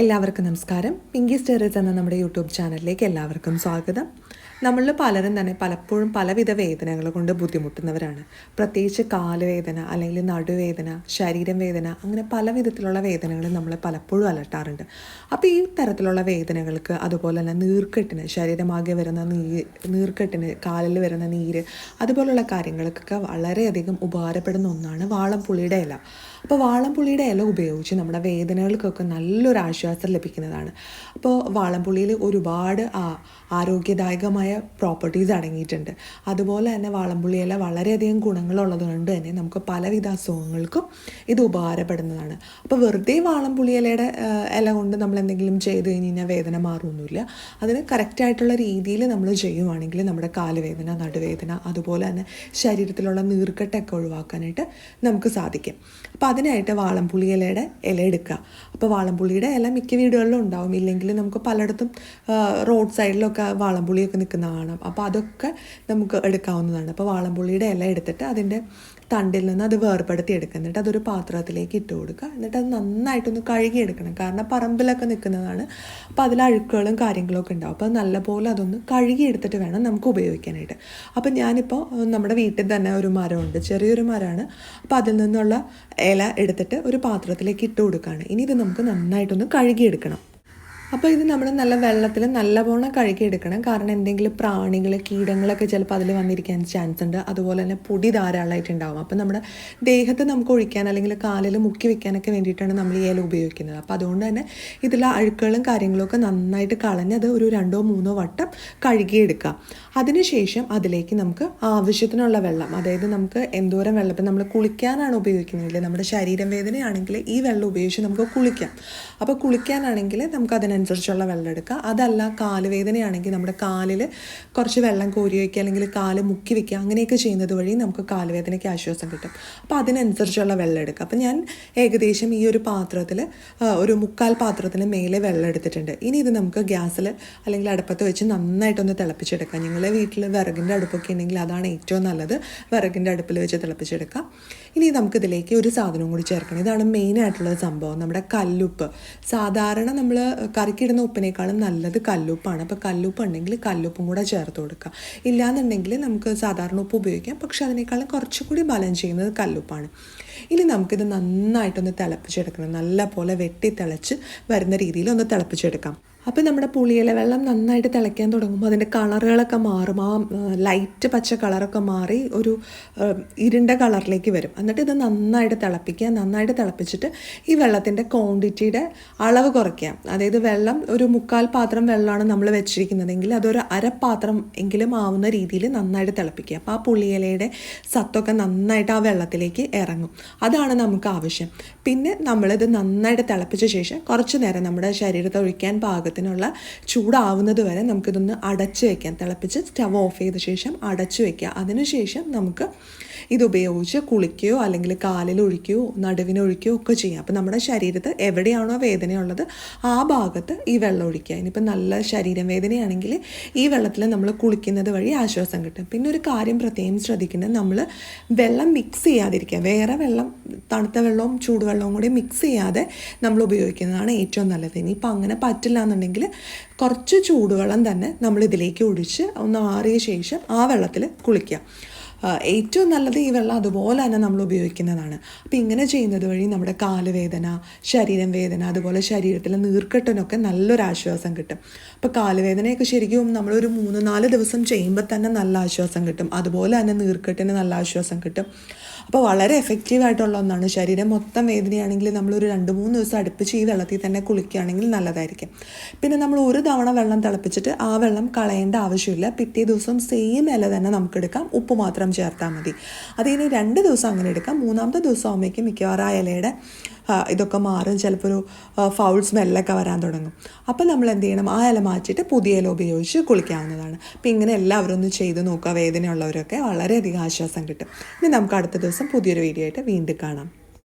എല്ലാവർക്കും നമസ്കാരം. പിങ്കി സ്റ്റേറേസ് എന്ന നമ്മുടെ യൂട്യൂബ് ചാനലിലേക്ക് എല്ലാവർക്കും സ്വാഗതം. നമ്മളിൽ പലരും തന്നെ പലപ്പോഴും പലവിധ വേദനകൾ കൊണ്ട് ബുദ്ധിമുട്ടുന്നവരാണ്. പ്രത്യേകിച്ച് കാലുവേദന അല്ലെങ്കിൽ നടുവേദന ശരീരം വേദന അങ്ങനെ പല വിധത്തിലുള്ള വേദനകൾ നമ്മൾ പലപ്പോഴും അലട്ടാറുണ്ട്. അപ്പോൾ ഈ തരത്തിലുള്ള വേദനകൾക്ക് അതുപോലെ തന്നെ നീർക്കെട്ടിന് ശരീരമാകെ വരുന്ന നീ നീർക്കെട്ടിന് കാലിൽ വരുന്ന നീര് അതുപോലുള്ള കാര്യങ്ങൾക്കൊക്കെ വളരെയധികം ഉപകാരപ്പെടുന്ന ഒന്നാണ് വാളംപുളിയുടെ ഇല. അപ്പോൾ വാളംപുളിയുടെ ഇല ഉപയോഗിച്ച് നമ്മുടെ വേദനകൾക്കൊക്കെ നല്ലൊരു ആശ്വാസം ലഭിക്കുന്നതാണ്. അപ്പോൾ വാളംപുള്ളിയിൽ ഒരുപാട് ആരോഗ്യദായകമായ പ്രോപ്പർട്ടീസ് അടങ്ങിയിട്ടുണ്ട്. അതുപോലെ തന്നെ വാളംപുള്ളിയില വളരെയധികം ഗുണങ്ങളുള്ളത് കൊണ്ട് തന്നെ നമുക്ക് പലവിധ അസുഖങ്ങൾക്കും ഇത് ഉപകാരപ്പെടുന്നതാണ്. അപ്പോൾ വെറുതെ വാളംപുള്ളിയിലയുടെ ഇല കൊണ്ട് നമ്മൾ എന്തെങ്കിലും ചെയ്ത് കഴിഞ്ഞ് കഴിഞ്ഞാൽ വേദന മാറുമൊന്നുമില്ല അതിന് കറക്റ്റായിട്ടുള്ള രീതിയിൽ നമ്മൾ ചെയ്യുവാണെങ്കിൽ നമ്മുടെ കാലുവേദന നടുവേദന അതുപോലെ തന്നെ ശരീരത്തിലുള്ള നീർക്കെട്ടൊക്കെ ഒഴിവാക്കാനായിട്ട് നമുക്ക് സാധിക്കും. അപ്പോൾ അതിനായിട്ട് വാളംപുള്ളി ഇലയുടെ ഇല എടുക്കുക. അപ്പോൾ വാളംപുള്ളിയുടെ ഇല മിക്ക വീടുകളിലും ഉണ്ടാവും. ഇല്ലെങ്കിൽ നമുക്ക് പലയിടത്തും റോഡ് സൈഡിലൊക്കെ വാളംപുളിയൊക്കെ നിൽക്കുന്ന കാണാം. അപ്പോൾ അതൊക്കെ നമുക്ക് എടുക്കാവുന്നതാണ്. അപ്പോൾ വാളംപുളിയുടെ ഇല എടുത്തിട്ട് അതിന്റെ തണ്ടിൽ നിന്ന് അത് വേർപെടുത്തി എടുക്കുക. എന്നിട്ട് അതൊരു പാത്രത്തിലേക്ക് ഇട്ട് കൊടുക്കുക. എന്നിട്ട് അത് നന്നായിട്ടൊന്ന് കഴുകിയെടുക്കണം. കാരണം പറമ്പിലൊക്കെ നിൽക്കുന്നതാണ്. അപ്പോൾ അതിൽ അഴുക്കുകളും കാര്യങ്ങളൊക്കെ ഉണ്ടാവും. അപ്പോൾ നല്ലപോലെ അതൊന്ന് കഴുകിയെടുത്തിട്ട് വേണം നമുക്ക് ഉപയോഗിക്കാനായിട്ട്. അപ്പോൾ ഞാനിപ്പോൾ നമ്മുടെ വീട്ടിൽ തന്നെ ഒരു മരമുണ്ട്. ചെറിയൊരു മരമാണ്. അപ്പോൾ അതിൽ നിന്നുള്ള ഇല എടുത്തിട്ട് ഒരു പാത്രത്തിലേക്ക് ഇട്ട് കൊടുക്കുകയാണ്. ഇനി ഇത് നമുക്ക് നന്നായിട്ടൊന്ന് കഴുകിയെടുക്കണം. അപ്പോൾ ഇത് നമ്മൾ നല്ല വെള്ളത്തിൽ നല്ലവണ്ണം കഴുകിയെടുക്കണം. കാരണം എന്തെങ്കിലും പ്രാണികൾ കീടങ്ങളൊക്കെ ചിലപ്പോൾ അതിൽ വന്നിരിക്കാൻ ചാൻസ് ഉണ്ട്. അതുപോലെ തന്നെ പൊടി ധാരാളമായിട്ട് ഉണ്ടാവും. അപ്പോൾ നമ്മുടെ ദേഹത്ത് നമുക്ക് ഒഴിക്കാൻ അല്ലെങ്കിൽ കാലിൽ മുക്കി വെക്കാനൊക്കെ വേണ്ടിയിട്ടാണ് നമ്മൾ ഈ ഇല ഉപയോഗിക്കുന്നത്. അപ്പോൾ അതുകൊണ്ട് തന്നെ ഇതിലെ അഴുക്കുകളും കാര്യങ്ങളൊക്കെ നന്നായിട്ട് കളഞ്ഞത് ഒരു രണ്ടോ മൂന്നോ വട്ടം കഴുകിയെടുക്കുക. അതിനുശേഷം അതിലേക്ക് നമുക്ക് ആവശ്യത്തിനുള്ള വെള്ളം അതായത് നമുക്ക് എന്തോരം വെള്ളം ഇപ്പം നമ്മൾ കുളിക്കാനാണ് ഉപയോഗിക്കുന്നത് നമ്മുടെ ശരീരം വേദനയാണെങ്കിൽ ഈ വെള്ളം ഉപയോഗിച്ച് നമുക്ക് കുളിക്കാം. അപ്പോൾ കുളിക്കാനാണെങ്കിൽ നമുക്ക് അതിനനുസരിച്ചുള്ള വെള്ളം എടുക്കുക. അതല്ല കാൽ വേദനയാണെങ്കിൽ നമ്മുടെ കാലിൽ കുറച്ച് വെള്ളം കോരി വയ്ക്കുക അല്ലെങ്കിൽ കാൽ മുക്കി വയ്ക്കുക അങ്ങനെയൊക്കെ ചെയ്യുന്നത് വഴി നമുക്ക് കാലുവേദനയ്ക്ക് ആശ്വാസം കിട്ടും. അപ്പോൾ അതിനനുസരിച്ചുള്ള വെള്ളം എടുക്കുക. അപ്പോൾ ഞാൻ ഏകദേശം ഈ ഒരു പാത്രത്തിൽ ഒരു മുക്കാൽ പാത്രത്തിന് മേലെ വെള്ളം എടുത്തിട്ടുണ്ട്. ഇനി ഇത് നമുക്ക് ഗ്യാസിൽ അല്ലെങ്കിൽ അടുപ്പത്ത് വെച്ച് നന്നായിട്ടൊന്ന് തിളപ്പിച്ചെടുക്കാം. നിങ്ങളുടെ വീട്ടിൽ വിറകിന്റെ അടുപ്പൊക്കെ ഉണ്ടെങ്കിൽ അതാണ് ഏറ്റവും നല്ലത്. വിറകിന്റെ അടുപ്പിൽ വെച്ച് തിളപ്പിച്ചെടുക്കാം. ഇനി നമുക്കിതിലേക്ക് ഒരു സാധനവും കൂടി ചേർക്കണം. ഇതാണ് മെയിനായിട്ടുള്ള സംഭവം. നമ്മുടെ കല്ലുപ്പ്. സാധാരണ നമ്മൾ കറിക്കിടുന്ന ഉപ്പിനേക്കാളും നല്ലത് കല്ലുപ്പാണ്. അപ്പോൾ കല്ലുപ്പ് ഉണ്ടെങ്കിൽ കല്ലുപ്പും കൂടെ ചേർത്ത് കൊടുക്കുക. ഇല്ലാന്നുണ്ടെങ്കിൽ നമുക്ക് സാധാരണ ഉപ്പ് ഉപയോഗിക്കാം. പക്ഷെ അതിനേക്കാളും കുറച്ചുകൂടി ബലം ചെയ്യുന്നത് കല്ലുപ്പാണ്. ഇനി നമുക്കിത് നന്നായിട്ടൊന്ന് തിളപ്പിച്ചെടുക്കണം. നല്ല പോലെ വെട്ടി തിളച്ച് വരുന്ന രീതിയിൽ ഒന്ന് തിളപ്പിച്ചെടുക്കാം. അപ്പോൾ നമ്മുടെ പുളിയില വെള്ളം നന്നായിട്ട് തിളയ്ക്കാൻ തുടങ്ങുമ്പോൾ അതിന്റെ കളറുകളൊക്കെ മാറും. ആ ലൈറ്റ് പച്ച കളറൊക്കെ മാറി ഒരു ഇരുണ്ട കളറിലേക്ക് വരും. എന്നിട്ട് ഇത് നന്നായിട്ട് തിളപ്പിക്കുക. നന്നായിട്ട് തിളപ്പിച്ചിട്ട് ഈ വെള്ളത്തിന്റെ ക്വാണ്ടിറ്റിയുടെ അളവ് കുറയ്ക്കുക. അതായത് വെള്ളം ഒരു മുക്കാൽ പാത്രം വെള്ളമാണ് നമ്മൾ വെച്ചിരിക്കുന്നതെങ്കിൽ അതൊരു അരപ്പാത്രം എങ്കിലും ആവുന്ന രീതിയിൽ നന്നായിട്ട് തിളപ്പിക്കുക. അപ്പോൾ ആ പുളിയിലയുടെ സത്തൊക്കെ നന്നായിട്ട് ആ വെള്ളത്തിലേക്ക് ഇറങ്ങും. അതാണ് നമുക്ക് ആവശ്യം. പിന്നെ നമ്മളിത് നന്നായിട്ട് തിളപ്പിച്ച ശേഷം കുറച്ച് നേരം നമ്മുടെ ശരീരത്തെ ഒഴിക്കാൻ പാകത്തിനുള്ള ചൂടാവുന്നത് വരെ നമുക്കിതൊന്ന് അടച്ചു വയ്ക്കാം തിളപ്പിച്ച് സ്റ്റവ് ഓഫ് ചെയ്ത ശേഷം അടച്ചു വയ്ക്കുക അതിനുശേഷം നമുക്ക് ഇതുപയോഗിച്ച് കുളിക്കുകയോ അല്ലെങ്കിൽ കാലിൽ ഒഴിക്കുകയോ നടുവിന് ഒഴിക്കുകയോ ഒക്കെ ചെയ്യാം. അപ്പോൾ നമ്മുടെ ശരീരത്ത് എവിടെയാണോ വേദനയുള്ളത് ആ ഭാഗത്ത് ഈ വെള്ളം ഒഴിക്കുക. ഇനിയിപ്പോൾ നല്ല ശരീരം വേദനയാണെങ്കിൽ ഈ വെള്ളത്തിൽ നമ്മൾ കുളിക്കുന്നത് വഴി ആശ്വാസം കിട്ടും. പിന്നെ ഒരു കാര്യം പ്രത്യേകം ശ്രദ്ധിക്കുന്നത് നമ്മൾ വെള്ളം മിക്സ് ചെയ്യാതിരിക്കുക. വേറെ വെള്ളം തണുത്ത വെള്ളവും ചൂടുവെള്ളവും കൂടി മിക്സ് ചെയ്യാതെ നമ്മൾ ഉപയോഗിക്കുന്നതാണ് ഏറ്റവും നല്ലത്. ഇനിയിപ്പോൾ അങ്ങനെ പറ്റില്ല എന്നുണ്ടെങ്കിൽ കുറച്ച് ചൂടുവെള്ളം തന്നെ നമ്മൾ ഇതിലേക്ക് ഒഴിച്ച് ഒന്ന് ആറിയ ശേഷം ആ വെള്ളത്തിൽ കുളിക്കുക. ഏറ്റവും നല്ലത് ഈ വെള്ളം അതുപോലെ തന്നെ നമ്മൾ ഉപയോഗിക്കുന്നതാണ്. അപ്പോൾ ഇങ്ങനെ ചെയ്യുന്നത് വഴി നമ്മുടെ കാലുവേദന ശരീരം വേദന അതുപോലെ ശരീരത്തിലെ നീർക്കെട്ടനൊക്കെ നല്ലൊരു ആശ്വാസം കിട്ടും. അപ്പോൾ കാലുവേദനയൊക്കെ ശരിക്കും നമ്മളൊരു മൂന്ന് നാല് ദിവസം ചെയ്യുമ്പോൾ തന്നെ നല്ല ആശ്വാസം കിട്ടും. അതുപോലെ തന്നെ നീർക്കെട്ടിന് നല്ല ആശ്വാസം കിട്ടും. അപ്പോൾ വളരെ എഫക്റ്റീവ് ആയിട്ടുള്ള ഒന്നാണ്. ശരീരം മൊത്തം വേദനയാണെങ്കിൽ നമ്മളൊരു രണ്ട് മൂന്ന് ദിവസം അടുപ്പിച്ച് ഈ വെള്ളത്തിൽ തന്നെ കുളിക്കുകയാണെങ്കിൽ നല്ലതായിരിക്കും. പിന്നെ നമ്മൾ ഒരു തവണ വെള്ളം തിളപ്പിച്ചിട്ട് ആ വെള്ളം കളയേണ്ട ആവശ്യമില്ല. പിറ്റേ ദിവസം സെയിം ഇല തന്നെ നമുക്ക് എടുക്കാം. ഉപ്പ് മാത്രം ചേർത്താൽ മതി. അതിന് രണ്ട് ദിവസം അങ്ങനെ എടുക്കാം. മൂന്നാമത്തെ ദിവസം ആകുമ്പോഴേക്കും മിക്കവാറും ആ ഇലയുടെ ഇതൊക്കെ മാറും. ചിലപ്പോൾ ഒരു ഫൗൾ സ്മെല്ലൊക്കെ വരാൻ തുടങ്ങും. അപ്പോൾ നമ്മൾ എന്ത് ചെയ്യണം? ആ ഇല മാറ്റിയിട്ട് പുതിയ ഇല ഉപയോഗിച്ച് കുളിക്കാവുന്നതാണ്. അപ്പോൾ ഇങ്ങനെ എല്ലാവരും ഒന്ന് ചെയ്ത് നോക്കുക. വേദനയുള്ളവരൊക്കെ വളരെയധികം ആശ്വാസം കിട്ടും. ഇനി നമുക്ക് അടുത്ത ദിവസം പുതിയൊരു വീഡിയോ ആയിട്ട് വീണ്ടും കാണാം.